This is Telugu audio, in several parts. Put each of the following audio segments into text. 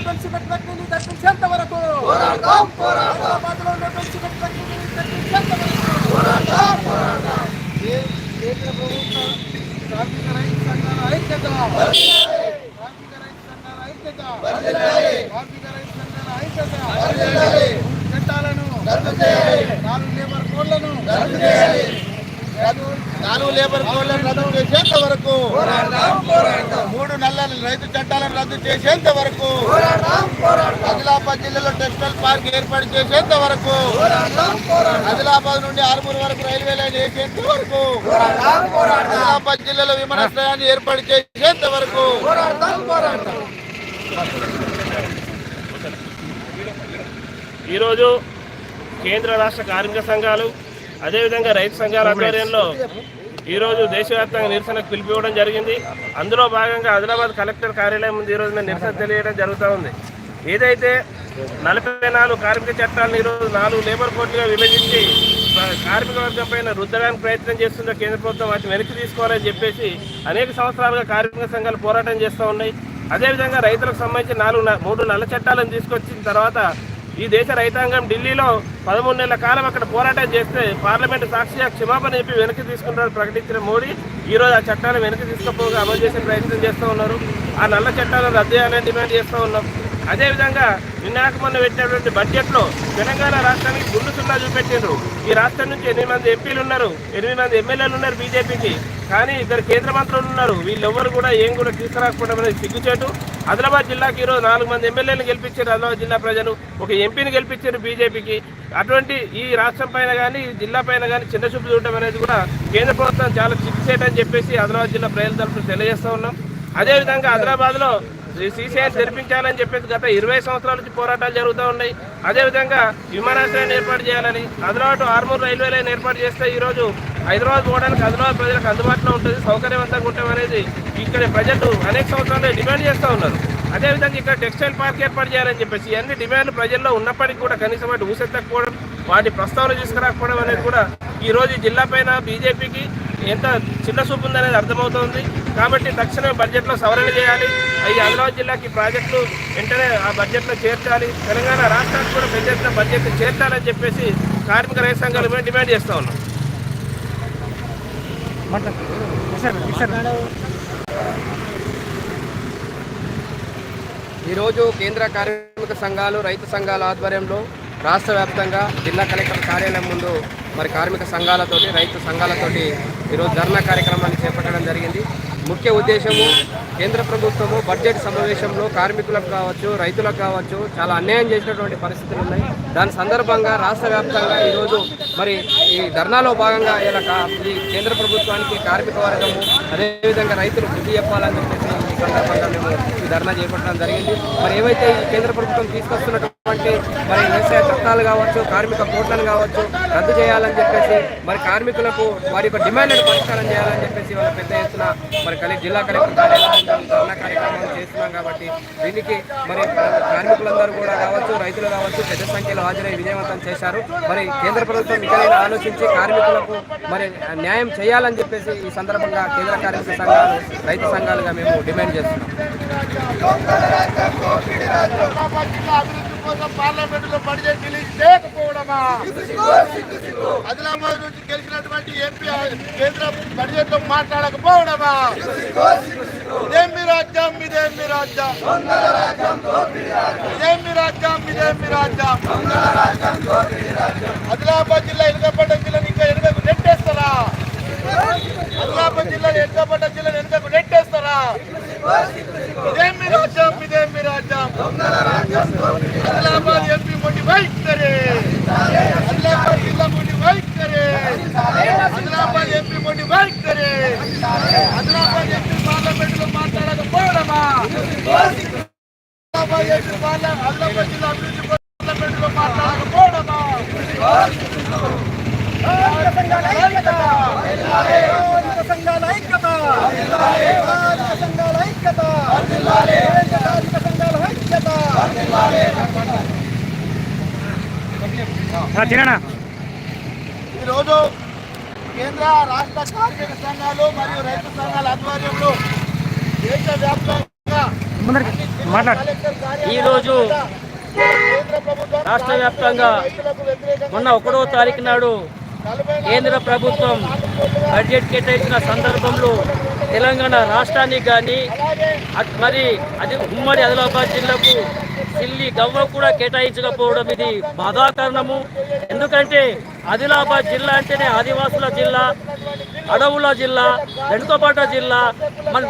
ఉన్నటువంటి సిమెంట్ ఫ్యాక్టరీని తప్పించేంత వరకు హైదరాబాద్లో వరకు కేంద్ర ప్రభుత్వ కార్మిక రైతు సంఘాల ఐక్యత కార్మిక రైతు సంఘాల ఐక్యత కార్మిక రైతు సంఘాల ఐక్యత చట్టాలను నాలుగు లేబర్ కోడ్లను నాలుగు లేబర్ కోడ్లను రద్దు చేసేంత వరకు రైతు చట్టాలను రద్దు చేసేంత వరకు ఆదిలాబాద్ జిల్లాలో టెక్స్టైల్ పార్క్ ఏర్పాటు చేసేంత వరకు ఆదిలాబాద్ నుండి ఆరుమూరు వరకు రైల్వే లైన్ వేసేంత వరకు ఆదిలాబాద్ జిల్లాలో విమానాశ్రయాన్ని ఏర్పాటు చేసేంత వరకు ఈరోజు కేంద్ర రాష్ట్ర కార్మిక సంఘాలు అదేవిధంగా రైతు సంఘాల ఆధ్వర్యంలో ఈరోజు దేశవ్యాప్తంగా నిరసనకు పిలిపివ్వడం జరిగింది. అందులో భాగంగా ఆదిలాబాద్ కలెక్టర్ కార్యాలయం ముందు ఈరోజు మేము నిరసన తెలియడం జరుగుతూ ఉంది. ఏదైతే నలభై నాలుగు కార్మిక చట్టాలను ఈరోజు నాలుగు లేబర్ కోర్టుగా విభజించి కార్మిక వర్గం పైన రుద్దడానికి ప్రయత్నం చేస్తుందో కేంద్ర ప్రభుత్వం వాటిని వెనక్కి తీసుకోవాలని చెప్పేసి అనేక సంవత్సరాలుగా కార్మిక సంఘాలు పోరాటం చేస్తూ ఉన్నాయి. అదేవిధంగా రైతులకు సంబంధించి నాలుగు మూడు నల్ల చట్టాలను తీసుకొచ్చిన తర్వాత ఈ దేశ రైతాంగం ఢిల్లీలో పదమూడు నెలల కాలం అక్కడ పోరాటం చేస్తే పార్లమెంటు సాక్షిగా క్షమాపణ చెప్పి వెనక్కి తీసుకుంటారని ప్రకటించిన మోడీ ఈ రోజు ఆ చట్టాలను వెనక్కి తీసుకుపోగా అమలు చేసే ప్రయత్నం చేస్తూ ఉన్నారు. ఆ నల్ల చట్టాలను రద్దు చేయాలని డిమాండ్ చేస్తూ ఉన్నాం. అదేవిధంగా నిన్నాక మొన్న పెట్టినటువంటి బడ్జెట్లో తెలంగాణ రాష్ట్రానికి గుండు సున్నా చూపెట్టిండ్రు. ఈ రాష్ట్రం నుంచి ఎనిమిది మంది ఎంపీలు ఉన్నారు ఎనిమిది మంది ఎమ్మెల్యేలు ఉన్నారు బీజేపీకి. కానీ ఇద్దరు కేంద్ర మంత్రులు ఉన్నారు. వీళ్ళెవ్వరు కూడా ఏం కూడా తీసుకురాకపోవడం అనేది సిగ్గుచేటు. ఆదిలాబాద్ జిల్లాకి ఈరోజు నాలుగు మంది ఎమ్మెల్యేలు గెలిపించారు. ఆదిలాబాద్ జిల్లా ప్రజలు ఒక ఎంపీని గెలిపించారు బీజేపీకి. అటువంటి ఈ రాష్ట్రం పైన కానీ జిల్లా పైన కానీ చిన్న చూపు చూడటం అనేది కూడా కేంద్ర ప్రభుత్వం చాలా సిగ్గుచేటని చెప్పేసి ఆదిలాబాద్ జిల్లా ప్రజల తరఫున తెలియజేస్తూ ఉన్నాం. అదేవిధంగా ఆదిలాబాద్లో సీసీఐ తెరిపించాలని చెప్పేసి గత ఇరవై సంవత్సరాల నుంచి పోరాటాలు జరుగుతూ ఉన్నాయి. అదేవిధంగా విమానాశ్రయాన్ని ఏర్పాటు చేయాలని ఆదిలాబాద్ ఆర్మూర్ రైల్వే లైన్ ఏర్పాటు చేస్తే ఈరోజు హైదరాబాద్ పోవడానికి హైదరాబాద్ ప్రజలకు అందుబాటులో ఉంటుంది సౌకర్యవంతంగా ఉండటం అనేది ఇక్కడ ప్రజలు అనేక సంవత్సరాలు డిమాండ్ చేస్తూ ఉన్నారు. అదేవిధంగా ఇక్కడ టెక్స్టైల్ పార్క్ ఏర్పాటు చేయాలని చెప్పేసి ఇవన్నీ డిమాండ్లు ప్రజల్లో ఉన్నప్పటికీ కూడా కనీసం వాటి ఊసెత్తకపోవడం వాటి ప్రస్తావన తీసుకురాకపోవడం అనేది కూడా ఈరోజు జిల్లా పైన బీజేపీకి ఎంత చిన్న చూపు ఉందనేది అర్థమవుతోంది. కాబట్టి తక్షణమే బడ్జెట్లో సవరణ చేయాలి. ఈ అమరావతి జిల్లాకి ప్రాజెక్టులు వెంటనే ఆ బడ్జెట్లో చేర్చాలి. తెలంగాణ రాష్ట్రానికి కూడా పెద్ద ఎత్తున బడ్జెట్ చేర్చాలని చెప్పేసి కార్మిక రైతు సంఘాలు మేము డిమాండ్ చేస్తూ ఉన్నాం. ఈరోజు కేంద్ర కార్మిక సంఘాలు రైతు సంఘాల ఆధ్వర్యంలో రాష్ట్ర వ్యాప్తంగా జిల్లా కలెక్టర్ కార్యాలయం ముందు మరి కార్మిక సంఘాలతోటి రైతు సంఘాలతోటి ఈరోజు ధర్నా కార్యక్రమాన్ని చేపట్టడం జరిగింది. ముఖ్య ఉద్దేశము కేంద్ర ప్రభుత్వము బడ్జెట్ సమావేశంలో కార్మికులకు కావచ్చు రైతులకు కావచ్చు చాలా అన్యాయం చేసినటువంటి పరిస్థితులు ఉన్నాయి. దాని సందర్భంగా రాష్ట్ర వ్యాప్తంగా ఈరోజు మరి ఈ ధర్నాలో భాగంగా ఇలా కా- ఈ కేంద్ర ప్రభుత్వానికి కార్మిక వర్గము అదేవిధంగా రైతులు బుద్ధి చెప్పాలని చెప్పేసి ఈ సందర్భంగా మేము ఈ ధర్నా చేపట్టడం జరిగింది. మరి ఏవైతే ఈ కేంద్ర ప్రభుత్వం తీసుకొస్తున్నటువంటి మరి వ్యవసాయ చట్టాలు కావచ్చు కార్మిక కోట్లను కావచ్చు రద్దు చేయాలని చెప్పేసి మరి కార్మికులకు వారి యొక్క డిమాండ్లను పరిష్కారం చేయాలని చెప్పేసి వాళ్ళ పెద్ద ఎత్తున మరి కలె జిల్లా కలెక్టర్ కార్యాలయంలో ధర్నా చేస్తున్నాం కాబట్టి దీనికి మరి కార్మికులందరూ కూడా కావచ్చు రైతులు కావచ్చు పెద్ద సంఖ్యలో హాజరై విజయవంతం చేశారు. మరి కేంద్ర ప్రభుత్వం ఇకనైనా ఆలోచించి కార్మికులకు మరి న్యాయం చేయాలని చెప్పేసి ఈ సందర్భంగా కేంద్ర కార్మిక సంఘాలు రైతు సంఘాలుగా మేము డిమాండ్ చేస్తున్నాం. ఆదిలాబాద్ జిల్లా అభివృద్ధి కోసం బడ్జెట్ రిలీజ్ చేయకపోవడమా ఆదిలాబాద్ నుంచి గెలిచినటువంటి ఎంపీ కేంద్ర బడ్జెట్లో మాట్లాడకపోవడమా? ఇదేం రాజ్యం ఇదేమి రాజ్యం? ఇదేం రాజ్యం ఇదేమి రాజ్యం? ఆదిలాబాద్ జిల్లా ఎనకపడ్డ జిల్లాని ఇంకా ఎనకకు నెట్టేస్తారా? ఆదిలాబాద్ జిల్లా ఎనకపడ్డ జిల్లాని ఎనకకు నెట్టేస్తారా? ఇదేం మీ రాజ్యం ఇదేం మీ రాజ్యం ఆదిలాబాద్ ఎంపీ మొండి వైఖరి ఆదిలాబాద్ జిల్లా మొండి వైఖరి ఆదిలాబాద్ ఎంపీ మొండి వైఖరి ఆదిలాబాద్ ఎంపీ పార్లమెంట్లో మాట్లాడకపోవడమా ఆదిలాబాద్ ఎంపీ పార్ల ఆదిలాబాద్ జిల్లా అభివృద్ధి పార్లమెంట్లో మాట్లాడకపోవడమా కార్మిక సంఘాల ఐక్యత కార్మిక సంఘాల ఐక్యత కార్మిక సంఘాల ఐక్యత కార్మిక సంఘాల ఐక్యత ఈరోజు కేంద్ర రాష్ట్ర కార్మిక సంఘాలు మరియు రైతు సంఘాల ఆధ్వర్యంలో దేశవ్యాప్తంగా అన్ని ఈరోజు రాష్ట్ర వ్యాప్తంగా మొన్న ఒకటో తారీఖు నాడు కేంద్ర ప్రభుత్వం బడ్జెట్ కేటాయించిన సందర్భంలో తెలంగాణ రాష్ట్రానికి కానీ మరి అది ఉమ్మడి ఆదిలాబాద్ జిల్లాకు సిల్లి గవ్వ కూడా కేటాయించకపోవడం ఇది బాధాకరణము. ఎందుకంటే ఆదిలాబాద్ జిల్లా అంటేనే ఆదివాసుల జిల్లా అడవుల జిల్లా వెనుకబాట జిల్లా మన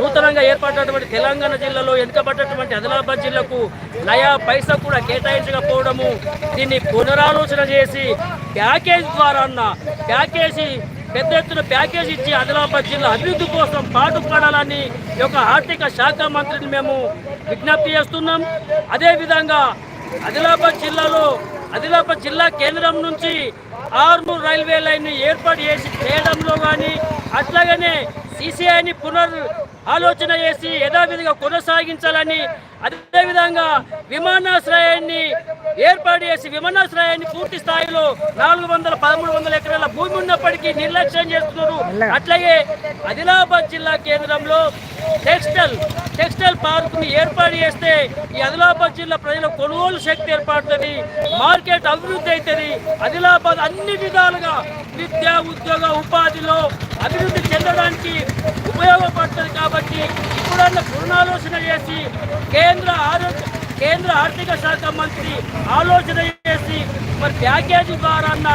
నూతనంగా ఏర్పడినటువంటి తెలంగాణ జిల్లాలో వెనుకబడ్డటువంటి ఆదిలాబాద్ జిల్లాకు నయా పైసా కూడా కేటాయించకపోవడము. దీన్ని పునరాలోచన చేసి ప్యాకేజ్ ద్వారా అన్న ప్యాకేజీ పెద్ద ఎత్తున ప్యాకేజ్ ఇచ్చి ఆదిలాబాద్ జిల్లా అభివృద్ధి కోసం పాటుపడాలని ఈ యొక్క ఆర్థిక శాఖ మంత్రిని మేము విజ్ఞప్తి చేస్తున్నాం. అదేవిధంగా ఆదిలాబాద్ జిల్లాలో ఆదిలాబాద్ జిల్లా కేంద్రం నుంచి ఆర్మూర్ రైల్వే లైన్ ఏర్పాటు చేసి చేయడంలో కానీ అట్లాగనే సిసిఐని పునర్ ఆలోచన చేసి యథావిధిగా కొనసాగించాలని అదేవిధంగా విమానాశ్రయాన్ని ఏర్పాటు చేసి విమానాశ్రయాన్ని పూర్తి స్థాయిలో నాలుగు వందల పదమూడు వందల ఎకరాల భూమి ఉన్నప్పటికీ నిర్లక్ష్యం చేస్తున్నారు. అట్లాగే ఆదిలాబాద్ జిల్లా కేంద్రంలో టెక్స్టైల్ టెక్స్టైల్ పార్క్ని ఏర్పాటు చేస్తే ఈ ఆదిలాబాద్ జిల్లా ప్రజల కొనుగోలు శక్తి ఏర్పడుతుంది. మార్కెట్ అభివృద్ధి అవుతుంది ఆదిలాబాద్ అన్ని విధాలుగా విద్య ఉద్యోగ ఉపాధిలో అభివృద్ధి చెందడానికి ఉపయోగపడుతుంది కాబట్టి ఇప్పుడన్న పునరాలోచన చేసి కేంద్ర ఆరోగ్య కేంద్ర ఆర్థిక శాఖ మంత్రి ఆలోచన చేసి మరి ప్యాకేజీ ద్వారా అన్న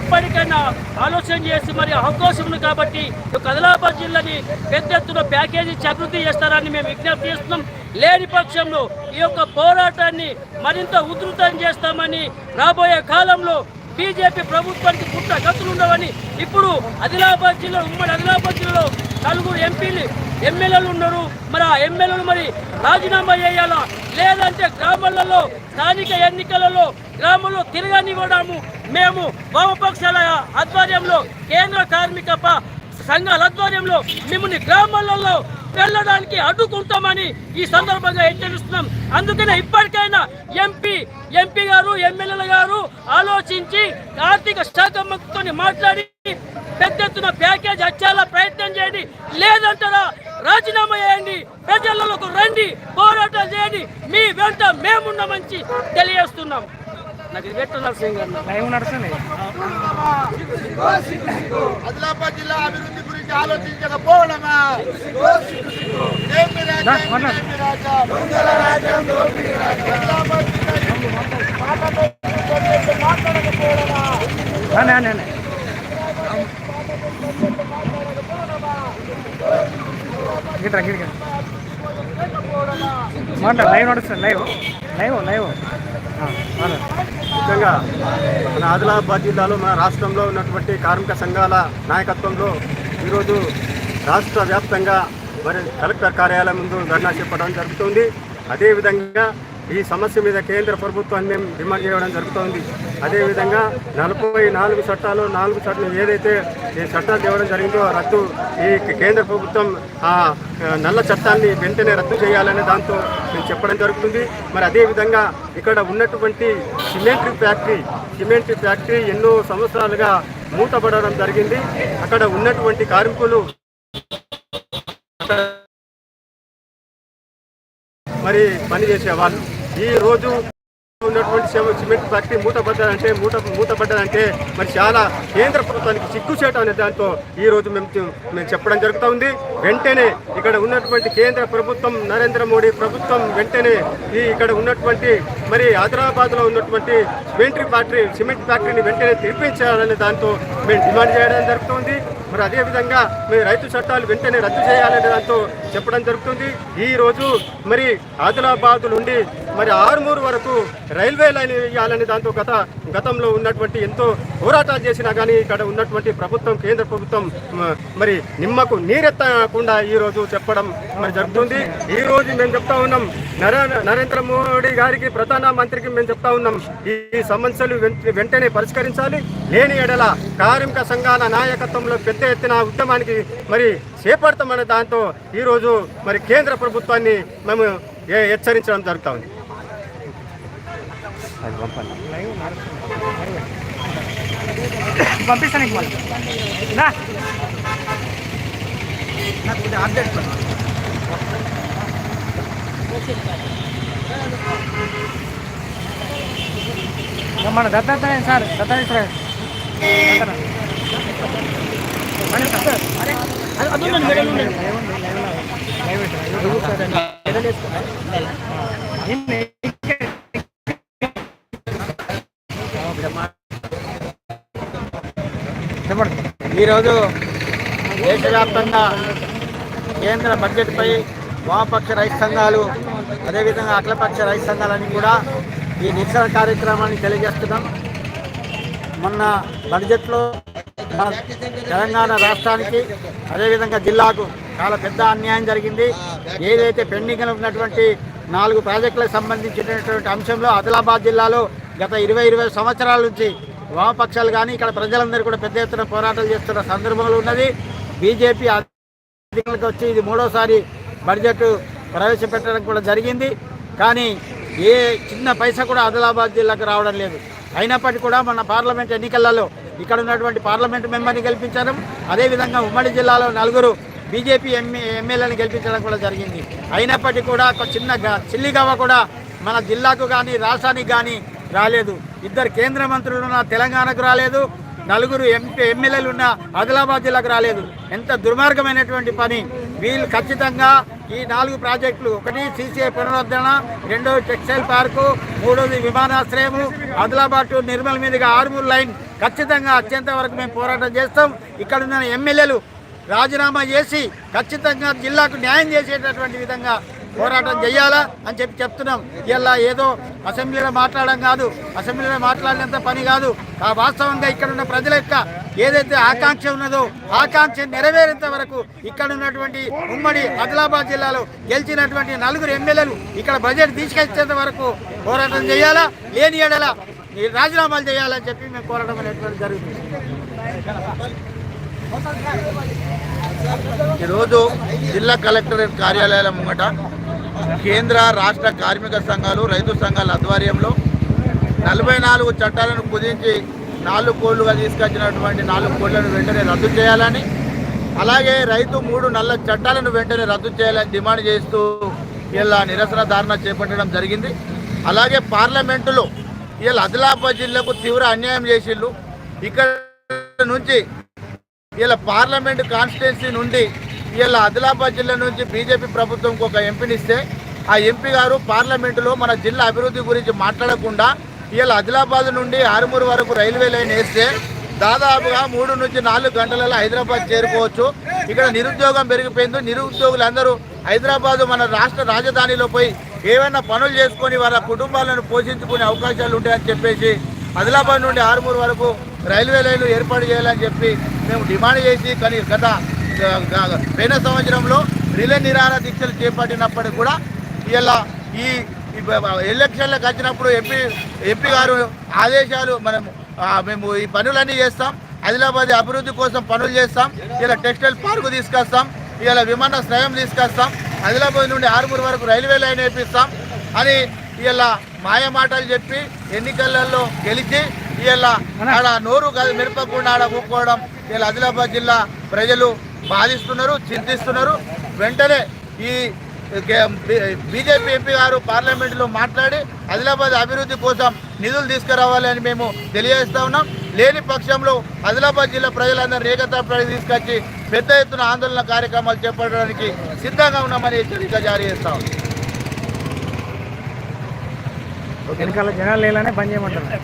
ఇప్పటికైనా ఆలోచన చేసి మరి అవకాశం ఉంది కాబట్టి కదలాబాద్ జిల్లాని పెద్ద ఎత్తున ప్యాకేజీ అభివృద్ధి చేస్తారని మేము విజ్ఞప్తి చేస్తున్నాం. లేని పక్షంలో ఈ యొక్క పోరాటాన్ని మరింత ఉధృతం చేస్తామని రాబోయే కాలంలో బీజేపీ ప్రభుత్వానికి పుట్ట గతులు ఉండవని ఇప్పుడు ఆదిలాబాద్ జిల్లా ఉమ్మడి ఆదిలాబాద్ జిల్లాలో నలుగురు ఎంపీలు ఎమ్మెల్యేలు ఉన్నారు. మరి ఆ ఎమ్మెల్యేలు మరి రాజీనామా చేయాలా? లేదంటే గ్రామాలలో స్థానిక ఎన్నికలలో గ్రామంలో తిరగనివ్వడము మేము వామపక్షాల ఆధ్వర్యంలో కేంద్ర కార్మిక సంఘాల ఆధ్వర్యంలో మిమ్మల్ని గ్రామాలలో వెళ్ళడానికి అడ్డుకుంటామని ఈ సందర్భంగా హెచ్చరిస్తున్నాం. అందుకనే ఇప్పటికైనా ఎంపీ ఎంపీ గారు ఎమ్మెల్యేల గారు ఆలోచించి ఆర్థిక శాఖ మంత్రితో మాట్లాడి పెద్ద ఎత్తున ప్యాకేజ్ వచ్చేలా ప్రయత్నం చేయండి. లేదంటారా రాజీనామా చేయండి. ప్రజలకు రండి పోరాటాలు చేయండి. మీ వెంట మేమున్నామని తెలియజేస్తున్నాం. నాకు ఇది పెట్టున్నారు సింగ్ గారు. ఆదిలాబాద్ జిల్లా అభివృద్ధి గురించి ఆలోచించకపోవడమా మాట్లాడకపోవడమా లైవ్ నడుస్తుంది లైవ్ లైవ్ లైవ్ ముఖ్యంగా మన ఆదిలాబాద్ జిల్లాలో మన రాష్ట్రంలో ఉన్నటువంటి కార్మిక సంఘాల నాయకత్వంలో ఈరోజు రాష్ట్ర వ్యాప్తంగా మరి కలెక్టర్ కార్యాలయం ముందు ధర్నా చేపట్టడం జరుగుతుంది. అదేవిధంగా ఈ సమస్య మీద కేంద్ర ప్రభుత్వాన్ని మేము డిమాండ్ చేయడం జరుగుతోంది. అదేవిధంగా నలభై నాలుగు చట్టాలు నాలుగు చట్టాలు ఏదైతే ఈ చట్టాలు తేవడం జరిగిందో రద్దు ఈ కేంద్ర ప్రభుత్వం ఆ నల్ల చట్టాన్ని వెంటనే రద్దు చేయాలనే దాంతో మేము చెప్పడం జరుగుతుంది. మరి అదేవిధంగా ఇక్కడ ఉన్నటువంటి సిమెంట్ ఫ్యాక్టరీ సిమెంట్ ఫ్యాక్టరీ ఎన్నో సంవత్సరాలుగా మూతపడడం జరిగింది. అక్కడ ఉన్నటువంటి కార్మికులు మరి పనిచేసే వాళ్ళు ఈ రోజు ఉన్నటువంటి సిమెంట్ ఫ్యాక్టరీ మూతపడ్డదంటే మూత మూతపడ్డదంటే మరి చాలా కేంద్ర ప్రభుత్వానికి సిగ్గుచేట అనే దాంతో ఈ రోజు మేము మేము చెప్పడం జరుగుతూ ఉంది. వెంటనే ఇక్కడ ఉన్నటువంటి కేంద్ర ప్రభుత్వం నరేంద్ర మోడీ ప్రభుత్వం వెంటనే ఈ ఇక్కడ ఉన్నటువంటి మరి హైదరాబాద్లో ఉన్నటువంటి సిమెంట్ ఫ్యాక్టరీ సిమెంట్ ఫ్యాక్టరీని వెంటనే తెరిపించాలనే దాంతో మేము డిమాండ్ చేయడం జరుగుతుంది. మరి అదేవిధంగా మేము రైతు చట్టాలు వెంటనే రద్దు చేయాలనే దాంతో చెప్పడం జరుగుతుంది. ఈరోజు మరి ఆదిలాబాద్ నుండి మరి ఆరుమూరు వరకు రైల్వే లైన్ వేయాలని దాంతో గత గతంలో ఉన్నటువంటి ఎంతో పోరాటాలు చేసినా కానీ ఇక్కడ ఉన్నటువంటి ప్రభుత్వం కేంద్ర ప్రభుత్వం మరి నిమ్మకు నీరెత్తకుండా ఈ రోజు చెప్పడం మరి జరుగుతుంది. ఈ రోజు మేము చెప్తా ఉన్నాం నరే- నరేంద్ర మోడీ గారికి ప్రధాన మంత్రికి మేము చెప్తా ఉన్నాం ఈ సమస్యలు వెంటనే పరిష్కరించాలి. లేని ఎడల కార్మిక సంఘాల నాయకత్వంలో పెద్ద ఎత్తున ఉద్యమానికి మరి చేపడతామనే దాంతో ఈరోజు మరి కేంద్ర ప్రభుత్వాన్ని మేము హెచ్చరించడం జరుగుతూ ఉంది. పంపిస్తాను నీకు మళ్ళీ రా. మన దత్త సార్ దత్త సార్ చెప్పండి ఈరోజు దేశవ్యాప్తంగా కేంద్ర బడ్జెట్పై వామపక్ష రైతు సంఘాలు అదేవిధంగా అఖిలపక్ష రైతు సంఘాలన్నీ కూడా ఈ నిరసన కార్యక్రమాన్ని తెలియజేస్తున్నాం. మొన్న బడ్జెట్లో మన తెలంగాణ రాష్ట్రానికి అదేవిధంగా జిల్లాకు చాలా పెద్ద అన్యాయం జరిగింది. ఏదైతే పెండింగ్లో ఉన్నటువంటి నాలుగు ప్రాజెక్టులకు సంబంధించినటువంటి అంశంలో ఆదిలాబాద్ జిల్లాలో గత ఇరవై ఇరవై సంవత్సరాల నుంచి వామపక్షాలు కానీ ఇక్కడ ప్రజలందరూ కూడా పెద్ద ఎత్తున పోరాటాలు చేస్తున్న సందర్భంలో ఉన్నది. బీజేపీ అధికారులకు వచ్చి ఇది మూడోసారి బడ్జెట్ ప్రవేశపెట్టడం కూడా జరిగింది. కానీ ఏ చిన్న పైసా కూడా ఆదిలాబాద్ జిల్లాకు రావడం లేదు. అయినప్పటికీ కూడా మన పార్లమెంట్ ఎన్నికలలో ఇక్కడ ఉన్నటువంటి పార్లమెంట్ మెంబర్ని గెలిపించడం అదేవిధంగా ఉమ్మడి జిల్లాలో నలుగురు బీజేపీ ఎంఏ ఎమ్మెల్యేని గెలిపించడం కూడా జరిగింది. అయినప్పటికీ కూడా ఒక చిన్న గ- చిల్లిగవ్వ కూడా మన జిల్లాకు కానీ రాష్ట్రానికి కానీ రాలేదు. ఇద్దరు కేంద్ర మంత్రులు ఉన్న తెలంగాణకు రాలేదు. నలుగురు ఎంపీ ఎమ్మెల్యేలు ఉన్న ఆదిలాబాద్ జిల్లాకు రాలేదు. ఎంత దుర్మార్గమైనటువంటి పని. వీళ్ళు ఖచ్చితంగా ఈ నాలుగు ప్రాజెక్టులు ఒకటి సీసీఐ పునరుద్ధరణ రెండోది టెక్స్టైల్ పార్కు మూడోది విమానాశ్రయము ఆదిలాబాద్ టు నిర్మల్ మీదుగా ఆరుమూరు లైన్. ఖచ్చితంగా అత్యంత వరకు మేము పోరాటం చేస్తాం. ఇక్కడ ఉన్న ఎమ్మెల్యేలు రాజీనామా చేసి ఖచ్చితంగా జిల్లాకు న్యాయం చేసేటటువంటి విధంగా పోరాటం చేయాలా అని చెప్పి చెప్తున్నాం. ఇలా ఏదో అసెంబ్లీలో మాట్లాడడం కాదు. అసెంబ్లీలో మాట్లాడినంత పని కాదు. ఆ వాస్తవంగా ఇక్కడ ఉన్న ప్రజల యొక్క ఏదైతే ఆకాంక్ష ఉన్నదో ఆకాంక్ష నెరవేరేంత వరకు ఇక్కడ ఉన్నటువంటి ఉమ్మడి ఆదిలాబాద్ జిల్లాలో గెలిచినటువంటి నలుగురు ఎమ్మెల్యేలు ఇక్కడ బడ్జెట్ తీసుకొచ్చేంత వరకు పోరాటం చేయాలా లేని ఎడల ఈ రాజీనామాలు చేయాలని చెప్పి మేము కోరడం అనేటువంటి జరుగుతుంది. ఈరోజు జిల్లా కలెక్టరేట్ కార్యాలయాల ముంగట కేంద్ర రాష్ట్ర కార్మిక సంఘాలు రైతు సంఘాల ఆధ్వర్యంలో నలభై నాలుగు చట్టాలను కుదించి నాలుగు కోళ్ళుగా తీసుకొచ్చినటువంటి నాలుగు కోళ్ళను వెంటనే రద్దు చేయాలని అలాగే రైతు మూడు నల్ల చట్టాలను వెంటనే రద్దు చేయాలని డిమాండ్ చేస్తూ ఇలా నిరసన ధారణ చేపట్టడం జరిగింది. అలాగే పార్లమెంటులో ఇలా ఆదిలాబాద్ జిల్లాకు తీవ్ర అన్యాయం చేసిళ్ళు ఇక్కడ నుంచి ఇలా పార్లమెంట్ కాన్స్టిట్యున్సీ నుండి ఇలా ఆదిలాబాద్ జిల్లా నుంచి బీజేపీ ప్రభుత్వంకి ఒక ఎంపీనిస్తే ఆ ఎంపీ గారు పార్లమెంటులో మన జిల్లా అభివృద్ధి గురించి మాట్లాడకుండా వీళ్ళ ఆదిలాబాద్ నుండి ఆరుమూరు వరకు రైల్వే లైన్ వేస్తే దాదాపుగా మూడు నుంచి నాలుగు గంటలలో హైదరాబాద్ చేరుకోవచ్చు. ఇక్కడ నిరుద్యోగం పెరిగిపోయింది. నిరుద్యోగులందరూ హైదరాబాద్ మన రాష్ట్ర రాజధానిలో పోయి ఏమైనా పనులు చేసుకొని వాళ్ళ కుటుంబాలను పోషించుకునే అవకాశాలు ఉంటాయని చెప్పేసి ఆదిలాబాద్ నుండి ఆరుమూరు వరకు రైల్వే లైన్లు ఏర్పాటు చేయాలని చెప్పి మేము డిమాండ్ చేసి కానీ గత పోయిన సంవత్సరంలో రిలే నిరాహార దీక్షలు చేపట్టినప్పటికీ కూడా ఇలా ఈ ఎలక్షన్లకు వచ్చినప్పుడు ఎంపీ ఎంపీ గారు ఆదేశాలు మనం మేము ఈ పనులన్నీ చేస్తాం. ఆదిలాబాద్ అభివృద్ధి కోసం పనులు చేస్తాం. ఇలా టెక్స్టైల్ పార్కు తీసుకొస్తాం. ఇలా విమానాశ్రయం తీసుకొస్తాం. ఆదిలాబాద్ నుండి ఆరుమూరు వరకు రైల్వే లైన్ వేపిస్తాం అని ఇలా మాయ మాటలు చెప్పి ఎన్నికలలో గెలిచి ఇలా ఆడ నోరు మెరపకుండా ఆడ కూకోవడం ఇలా ఆదిలాబాద్ జిల్లా ప్రజలు బాధిస్తున్నారు చింతిస్తున్నారు. వెంటనే ఈ బీజేపీ ఎంపీ గారు పార్లమెంటులో మాట్లాడి ఆదిలాబాద్ అభివృద్ధి కోసం నిధులు తీసుకురావాలి అని మేము తెలియజేస్తా ఉన్నాం. లేని పక్షంలో ఆదిలాబాద్ జిల్లా ప్రజలందరూ ఏకతాపడి తీసుకొచ్చి పెద్ద ఎత్తున ఆందోళన కార్యక్రమాలు చేపట్టడానికి సిద్ధంగా ఉన్నామని హెచ్చరిక జారీ చేస్తా ఉన్నాం. వెనకాల జనాలు లేలానే బంద్ చేయమంటారు.